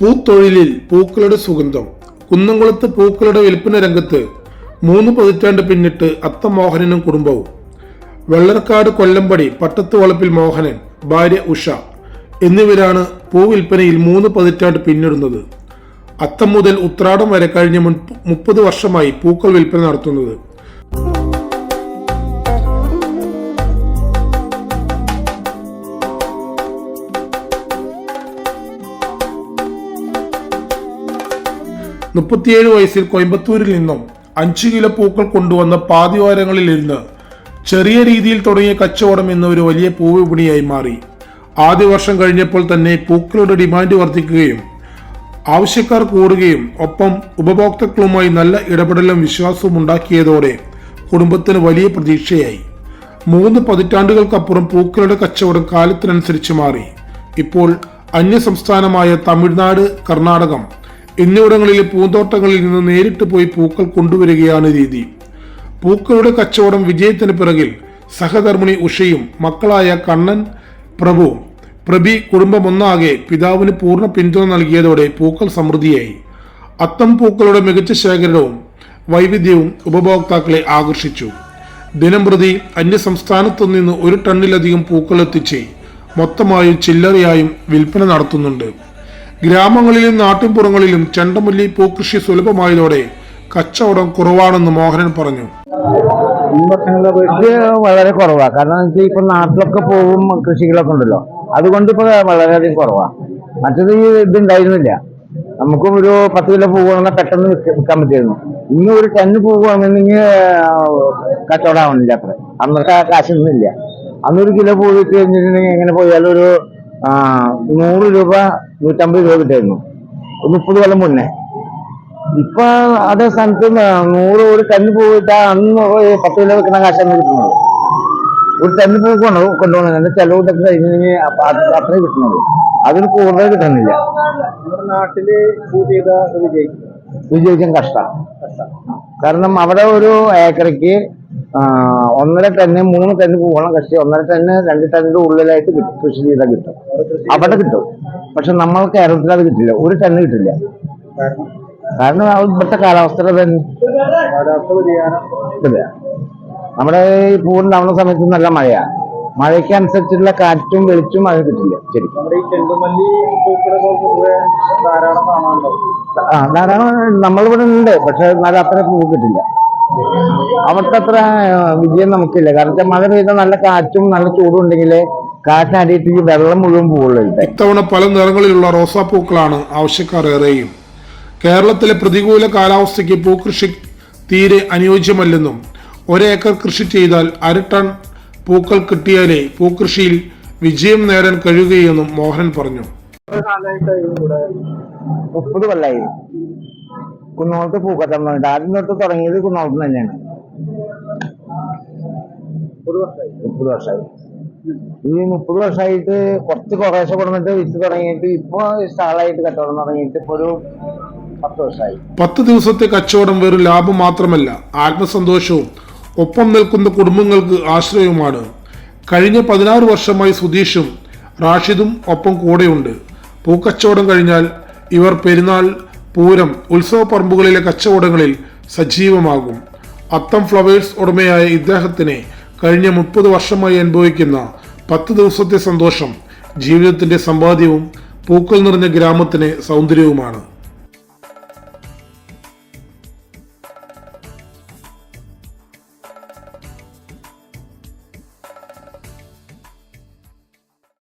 പൂത്തൊഴിലിൽ പൂക്കളുടെ സുഗന്ധം കുന്നംകുളത്ത് പൂക്കളുടെ വിൽപ്പന രംഗത്ത് മൂന്ന് പതിറ്റാണ്ട് പിന്നിട്ട് അത്തമോഹനനും കുടുംബവും. വെള്ളർക്കാട് കൊല്ലമ്പടി പട്ടത്ത് വളപ്പിൽ മോഹനൻ ഭാര്യ ഉഷ എന്നിവരാണ് പൂവിൽപ്പനയിൽ മൂന്ന് പതിറ്റാണ്ട് പിന്നിടുന്നത്. അത്തം മുതൽ ഉത്രാടം വരെ കഴിഞ്ഞ മുൻ- മുപ്പത് വർഷമായി പൂക്കൾ വിൽപ്പന നടത്തുന്നത്. മുപ്പത്തിയേഴ് വയസ്സിൽ കോയമ്പത്തൂരിൽ നിന്നും അഞ്ചു കിലോ പൂക്കൾ കൊണ്ടുവന്ന പാതിവാരങ്ങളിൽ ഇരുന്ന് ചെറിയ രീതിയിൽ തുടങ്ങിയ കച്ചവടം എന്ന ഒരു വലിയ പൂവിപണിയായി മാറി. ആദ്യ വർഷം കഴിഞ്ഞപ്പോൾ തന്നെ പൂക്കളുടെ ഡിമാൻഡ് വർദ്ധിക്കുകയും ആവശ്യക്കാർ കൂടുകയും ഒപ്പം ഉപഭോക്താക്കളുമായി നല്ല ഇടപെടലും വിശ്വാസവും ഉണ്ടാക്കിയതോടെ കുടുംബത്തിന് വലിയ പ്രതീക്ഷയായി. മൂന്ന് പതിറ്റാണ്ടുകൾക്കപ്പുറം പൂക്കളുടെ കച്ചവടം കാലത്തിനനുസരിച്ച് മാറി. ഇപ്പോൾ അന്യസംസ്ഥാനമായ തമിഴ്നാട് കർണാടകം എന്നിവിടങ്ങളിലെ പൂന്തോട്ടങ്ങളിൽ നിന്ന് നേരിട്ട് പോയി പൂക്കൾ കൊണ്ടുവരികയാണ് രീതി. പൂക്കളുടെ കച്ചവടം വിജയത്തിന് പിറകിൽ സഹധർമ്മിണി ഉഷയും മക്കളായ കണ്ണൻ പ്രഭു പ്രഭി കുടുംബമൊന്നാകെ പിതാവിന് പൂർണ പിന്തുണ നൽകിയതോടെ പൂക്കൾ സമൃദ്ധിയായി. അത്തം പൂക്കളുടെ മികച്ച ശേഖരണവും വൈവിധ്യവും ഉപഭോക്താക്കളെ ആകർഷിച്ചു. ദിനം പ്രതി അന്യസംസ്ഥാനത്തു നിന്ന് ഒരു ടണ്ണിലധികം പൂക്കൾ എത്തിച്ച് മൊത്തമായും ചില്ലറയായും വിൽപ്പന നടത്തുന്നുണ്ട്. ഗ്രാമങ്ങളിലും നാട്ടിൻപുറങ്ങളിലും ചെണ്ടമുല്ലി പൂക്കൃഷി സുലഭമായതോടെ കച്ചവടം കുറവാണെന്ന് മോഹനൻ പറഞ്ഞു. വളരെ കുറവാണ് കാരണം ഇപ്പൊ നാട്ടിലൊക്കെ പോകും കൃഷികളൊക്കെ ഉണ്ടല്ലോ. അതുകൊണ്ട് ഇപ്പൊ വളരെയധികം കുറവാണ് മറ്റത് ഈ ഇത് ഉണ്ടായിരുന്നില്ല നമുക്കും ഒരു പത്ത് കിലോ പൂ വേണമെങ്കിൽ പെട്ടെന്ന് വിൽക്ക- വിൽക്കാൻ പറ്റിയിരുന്നു. ഇനി ഒരു ടെന്ന് പൂ വേണമെന്നുണ്ടെങ്കിൽ കച്ചവടം ആവണില്ല അത്ര. അന്നത്തെ കാശൊന്നുമില്ല. കാശൊന്നും അന്നൊരു കിലോ പൂ വിറ്റ് കഴിഞ്ഞിട്ടുണ്ടെങ്കിൽ എങ്ങനെ പോയാലും ഒരു നൂറ് രൂപ നൂറ്റമ്പത് രൂപ കിട്ടായിരുന്നു. മുപ്പത് കൊല്ലം മുന്നേ. ഇപ്പൊ അതേ സ്ഥാനത്ത് ന- നൂറ് ഒരു തന്നു പോയിട്ട് അന്ന് പത്ത് കിലോ വെക്കുന്ന കാശാണ് കിട്ടുന്നത്. ഒരു തന്നു പൂ കൊണ്ടു കൊണ്ടുപോകുന്നത് എന്റെ ചെലവ് ഇതൊക്കെ അത് അത്രേ കിട്ടുന്നുള്ളൂ. അതിന് കൂടുതൽ കിട്ടുന്നില്ല. നാട്ടിൽ വിജയിക്കാൻ കഷ്ട. കാരണം അവിടെ ഒരു ഏക്കറയ്ക്ക് ഒന്നര ടണ്ണ് മൂന്ന് ടണ്ണ് പോകണം കൃഷി ഒന്നര ടണ്ണ് രണ്ട് ടണ്ണിന്റെ ഉള്ളിലായിട്ട് കിട്ടും കൃഷി ചെയ്താൽ കിട്ടും. അവിടെ കിട്ടും. പക്ഷെ നമ്മൾ കേരളത്തിൽ അത് കിട്ടില്ല. ഒരു ടണ്ണ് കിട്ടില്ല. കാരണം ഇവിടുത്തെ കാലാവസ്ഥ തന്നെ. നമ്മുടെ ഈ പൂവുണ്ടാവുന്ന സമയത്ത് നല്ല മഴയാ. മഴയ്ക്ക് അനുസരിച്ചുള്ള കാറ്റും വെളിച്ചും അത് കിട്ടില്ല ശരിക്കും. ധാരാളം കാണാനുണ്ടാവും ആ ധാരാളം നമ്മളിവിടെ ഉണ്ട്. പക്ഷെ എന്നാലും അത്ര പൂ കിട്ടില്ല. അവിടുത്തെ അത്ര വിജയം നമുക്കില്ല. കാരണം മഴ പെയ്ത നല്ല കാറ്റും നല്ല ചൂടും ഉണ്ടെങ്കിൽ കാറ്റിനടിയിട്ട് ഈ വെള്ളം മുഴുവൻ പോവുള്ളൂ ഇവിടെ. ഇത്തവണ പല നിറങ്ങളിലുള്ള റോസാപ്പൂക്കളാണ് ആവശ്യക്കാർ ഏറെയും കേരളത്തിലെ പ്രതികൂല കാലാവസ്ഥയ്ക്ക് പൂക്കൃഷി തീരെ അനുയോജ്യമല്ലെന്നും ഒരേക്കർ കൃഷി ചെയ്താൽ അര ടൺ പൂക്കൾ കിട്ടിയാലേ പൂക്കൃഷിയിൽ വിജയം നേടാൻ കഴിയുകയെന്നും മോഹൻ പറഞ്ഞു. മുപ്പത് കൊല്ലായി. കുന്നോളത്ത് പൂക്കച്ചവടം തുടങ്ങിയിട്ട് ആദ്യം തൊട്ട് തുടങ്ങിയത് കുന്നോളത്ത് തന്നെയാണ്. മുപ്പത് വർഷമായി. ഈ മുപ്പത് വർഷമായിട്ട് കുറച്ച് കുറേശ്ശെ കൊടുത്തിട്ട് വിറ്റ് തുടങ്ങിയിട്ട് ഇപ്പൊ സ്റ്റാളായിട്ട് കച്ചവടം തുടങ്ങിയിട്ട് ഇപ്പൊ ഒരു പത്ത് വർഷമായി. പത്ത് ദിവസത്തെ കച്ചവടം വെറും ലാഭം മാത്രമല്ല ആത്മസന്തോഷവും ഒപ്പം നിൽക്കുന്ന കുടുംബങ്ങൾക്ക് ആശ്രയവുമാണ്. കഴിഞ്ഞ പതിനാറ് വർഷമായി സുധീഷും റാഷിദും ഒപ്പം കൂടെയുണ്ട്. പൂക്കച്ചവടം കഴിഞ്ഞാൽ ഇവർ പെരുന്നാൾ പൂരം ഉത്സവ പറമ്പുകളിലെ കച്ചവടങ്ങളിൽ സജീവമാകും. അത്തം ഫ്ലവേഴ്സ് ഉടമയായ ഇദ്ദേഹത്തിന് കഴിഞ്ഞ മുപ്പത് വർഷമായി അനുഭവിക്കുന്ന പത്ത് ദിവസത്തെ സന്തോഷം ജീവിതത്തിന്റെ സമ്പാദ്യവും പൂക്കൾ നിറഞ്ഞ ഗ്രാമത്തിന് സൗന്ദര്യവുമാണ്.